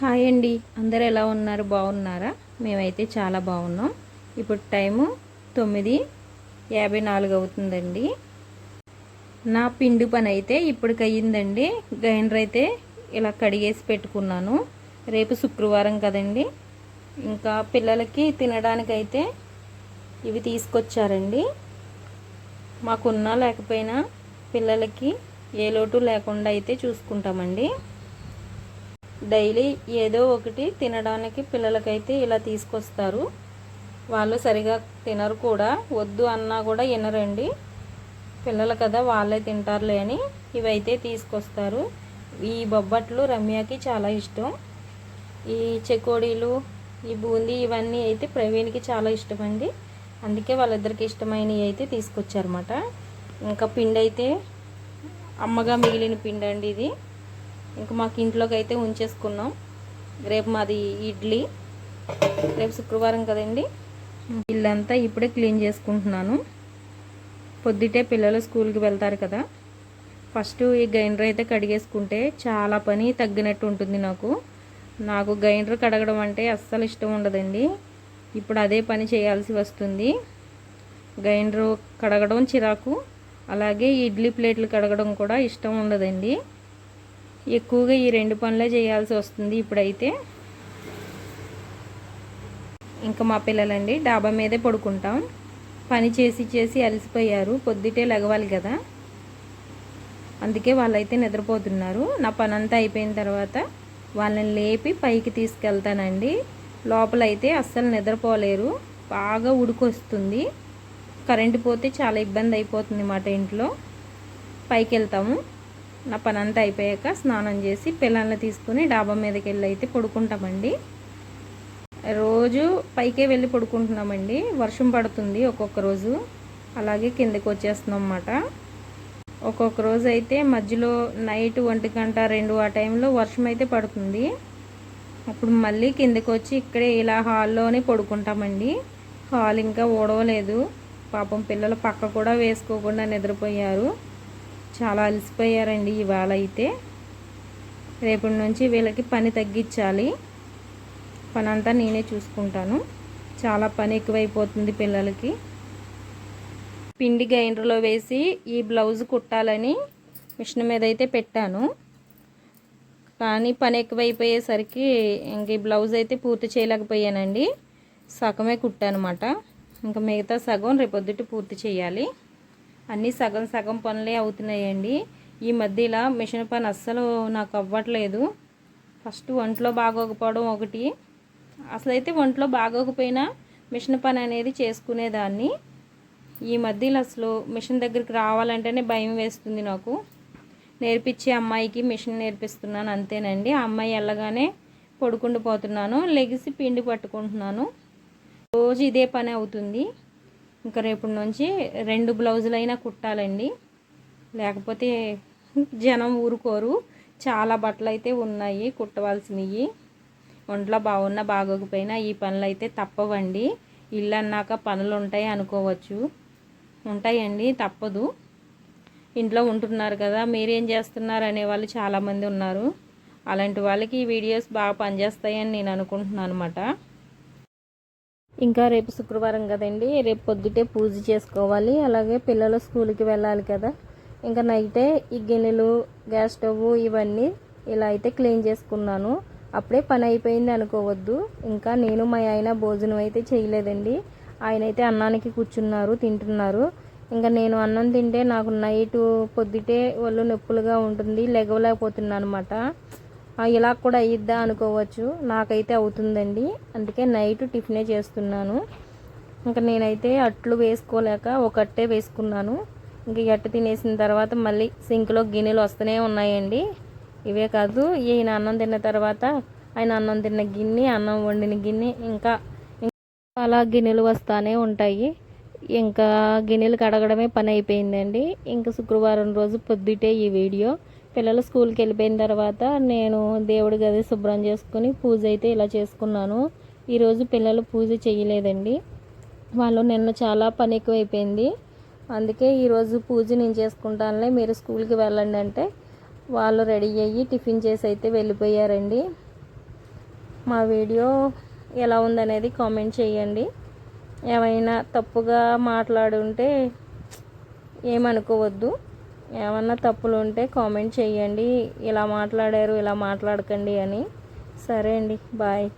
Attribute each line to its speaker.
Speaker 1: Hi అండి. అందరు ఎలా ఉన్నారు? బాగున్నారా? మేమైతే చాలా బాగున్నాం. ఇప్పుడు టైము తొమ్మిది యాభై నాలుగు అవుతుందండి. నా పిండి పని అయితే ఇప్పటికి అయ్యిందండి గ్రైండర్ అయితే ఇలా కడిగేసి పెట్టుకున్నాను. రేపు శుక్రవారం కదండి. ఇంకా పిల్లలకి తినడానికైతే ఇవి తీసుకొచ్చారండి. మాకున్నా లేకపోయినా పిల్లలకి ఏ లోటు లేకుండా అయితే చూసుకుంటామండి. డైలీ ఏదో ఒకటి తినడానికి పిల్లలకైతే ఇలా తీసుకొస్తారు. వాళ్ళు సరిగా తినరు కూడా. వద్దు అన్నా కూడా వినరండి. పిల్లలు కదా వాళ్ళే తింటారులే అని ఇవైతే తీసుకొస్తారు. ఈ బొబ్బట్లు రమ్యకి చాలా ఇష్టం. ఈ చెకోడీలు ఈ బూందీ ఇవన్నీ అయితే ప్రవీణ్కి చాలా ఇష్టం అండి అందుకే వాళ్ళిద్దరికి ఇష్టమైనవి అయితే తీసుకొచ్చారన్నమాట. ఇంకా పిండి అయితే అమ్మగా మిగిలిన పిండి అండి ఇది. ఇంకా మాకు ఇంట్లోకి అయితే ఉంచేసుకున్నాం. రేపు మాది ఇడ్లీ. రేపు శుక్రవారం కదండి. ఇల్లంతా ఇప్పుడే క్లీన్ చేసుకుంటున్నాను. పొద్దుటే పిల్లలు స్కూల్కి వెళ్తారు కదా. ఫస్ట్ ఈ గ్రైండర్ అయితే కడిగేసుకుంటే చాలా పని తగ్గినట్టు ఉంటుంది నాకు. నాకు గ్రైండర్ కడగడం అంటే అస్సలు ఇష్టం ఉండదండి. ఇప్పుడు అదే పని చేయాల్సి వస్తుంది. గ్రైండర్ కడగడం చిరాకు. అలాగే ఇడ్లీ ప్లేట్లు కడగడం కూడా ఇష్టం ఉండదండి. ఎక్కువగా ఈ రెండు పనులే చేయాల్సి వస్తుంది ఇప్పుడైతే. ఇంకా మా పిల్లలండి డాబా మీదే పడుకుంటాం. పని చేసి చేసి అలసిపోయారు. పొద్దుటే లెగవాలి కదా. అందుకే వాళ్ళైతే నిద్రపోతున్నారు. నా పని అంతా అయిపోయిన తర్వాత వాళ్ళని లేపి పైకి తీసుకెళ్తానండి. లోపలైతే అస్సలు నిద్రపోలేరు. బాగా ఉడికొస్తుంది. కరెంటు పోతే చాలా ఇబ్బంది అయిపోతుంది మాట ఇంట్లో. పైకి వెళ్తాము నా పని అంతా అయిపోయాక స్నానం చేసి పిల్లల్ని తీసుకుని డాబా మీదకి వెళ్ళి అయితే పడుకుంటామండి. రోజు పైకే వెళ్ళి పడుకుంటున్నామండి. వర్షం పడుతుంది ఒక్కొక్క రోజు. అలాగే కిందకి వచ్చేస్తున్నాం అన్నమాట. ఒక్కొక్క రోజు అయితే మధ్యలో నైట్ ఒంటి గంట రెండు ఆ టైంలో వర్షం అయితే పడుతుంది. అప్పుడు మళ్ళీ కిందకి వచ్చి ఇక్కడే ఇలా హాల్లోనే పడుకుంటామండి. హాల్ ఇంకా ఓడవలేదు పాపం పిల్లలు పక్క కూడా వేసుకోకుండా నిద్రపోయారు. చాలా అలసిపోయారండి ఇవాళ అయితే. రేపటి నుంచి వీళ్ళకి పని తగ్గించాలి. పని అంతా నేనే చూసుకుంటాను. చాలా పని ఎక్కువైపోతుంది పిల్లలకి. పిండి గ్రైండర్లో వేసి ఈ బ్లౌజ్ కుట్టాలని మిషన్ మీద అయితే పెట్టాను. కానీ పని ఎక్కువైపోయేసరికి ఇంక ఈ బ్లౌజ్ అయితే పూర్తి చేయలేకపోయానండి. సగమే కుట్టానమాట. ఇంకా మిగతా సగం రేపొద్దుటి పూర్తి చేయాలి. అన్నీ సగం సగం పనులే అవుతున్నాయండి. ఈ మధ్య ఇలా మిషన్ పని అస్సలు నాకు అవ్వట్లేదు. ఫస్ట్ ఒంట్లో బాగోకపోవడం ఒకటి. అసలు అయితే ఒంట్లో బాగోకపోయినా మిషన్ పని అనేది చేసుకునేదాన్ని. ఈ మధ్యలో అసలు మిషన్ దగ్గరికి రావాలంటేనే భయం వేస్తుంది నాకు. నేర్పించే అమ్మాయికి మిషన్ నేర్పిస్తున్నాను అంతేనండి. ఆ అమ్మాయి వెళ్ళగానే పడుకుండిపోతున్నాను లెగిసి పిండి పట్టుకుంటున్నాను. రోజు ఇదే పని అవుతుంది. ఇంకా రేపటి నుంచి రెండు బ్లౌజులైనా కుట్టాలండి. లేకపోతే జనం ఊరుకోరు. చాలా బట్టలు అయితే ఉన్నాయి కుట్టవలసినవి. ఒంట్లో బాగున్నా బాగోకపోయినా ఈ పనులు అయితే తప్పవండి. ఇల్లు అన్నాక పనులు ఉంటాయి అనుకోవచ్చు. ఉంటాయండి తప్పదు. ఇంట్లో ఉంటున్నారు కదా మీరేం చేస్తున్నారు అనే వాళ్ళు చాలామంది ఉన్నారు. అలాంటి వాళ్ళకి ఈ వీడియోస్ బాగా పనిచేస్తాయని నేను అనుకుంటున్నాను అనమాట ఇంకా రేపు శుక్రవారం కదండి. రేపు పొద్దుటే పూజ చేసుకోవాలి. అలాగే పిల్లలు స్కూల్కి వెళ్ళాలి కదా. ఇంకా నైటే ఈ గిన్నెలు గ్యాస్ స్టవ్ ఇవన్నీ ఇలా అయితే క్లీన్ చేసుకున్నాను. అప్పుడే పని అయిపోయింది అనుకోవద్దు. ఇంకా నేను మా ఆయన భోజనం అయితే చేయలేదండి. ఆయన అయితే అన్నానికి కూర్చున్నారు తింటున్నారు. ఇంకా నేను అన్నం తింటే నాకు నైట్ పొద్దుటే ఒళ్ళు నొప్పులుగా ఉంటుంది. లెగవలేకపోతున్నాను అనమాట ఇలా కూడా అయ్యిద్దా అనుకోవచ్చు. నాకైతే అవుతుందండి. అందుకే నైట్ టిఫినే చేస్తున్నాను. ఇంకా నేనైతే అట్లు వేసుకోలేక ఒక అట్టే వేసుకున్నాను. ఇంక అట్ట తినేసిన తర్వాత మళ్ళీ సింక్లో గిన్నెలు వస్తూనే ఉన్నాయండి. ఇవే కాదు ఈయన అన్నం తిన్న తర్వాత ఆయన అన్నం తిన్న గిన్నె అన్నం వండిన గిన్నె ఇంకా అలా గిన్నెలు వస్తూనే ఉంటాయి. ఇంకా గిన్నెలు కడగడమే పని అయిపోయిందండి. ఇంకా శుక్రవారం రోజు పొద్దుటే ఈ వీడియో. పిల్లలు స్కూల్కి వెళ్ళిపోయిన తర్వాత నేను దేవుడి గది శుభ్రం చేసుకుని పూజ అయితే ఇలా చేసుకున్నాను. ఈరోజు పిల్లలు పూజ చేయలేదండి. వాళ్ళు నిన్న చాలా పని ఎక్కువైపోయింది. అందుకే ఈరోజు పూజ నేను చేసుకుంటానులే మీరు స్కూల్కి వెళ్ళండి అంటే వాళ్ళు రెడీ అయ్యి టిఫిన్ చేసి అయితే వెళ్ళిపోయారండి. మా వీడియో ఎలా ఉందనేది కామెంట్ చేయండి. ఏమైనా తప్పుగా మాట్లాడుంటే ఏమనుకోవద్దు. ఏమన్నా తప్పులు ఉంటే కామెంట్ చేయండి ఇలా మాట్లాడారు ఇలా మాట్లాడకండి అని. సరే అండి బాయ్.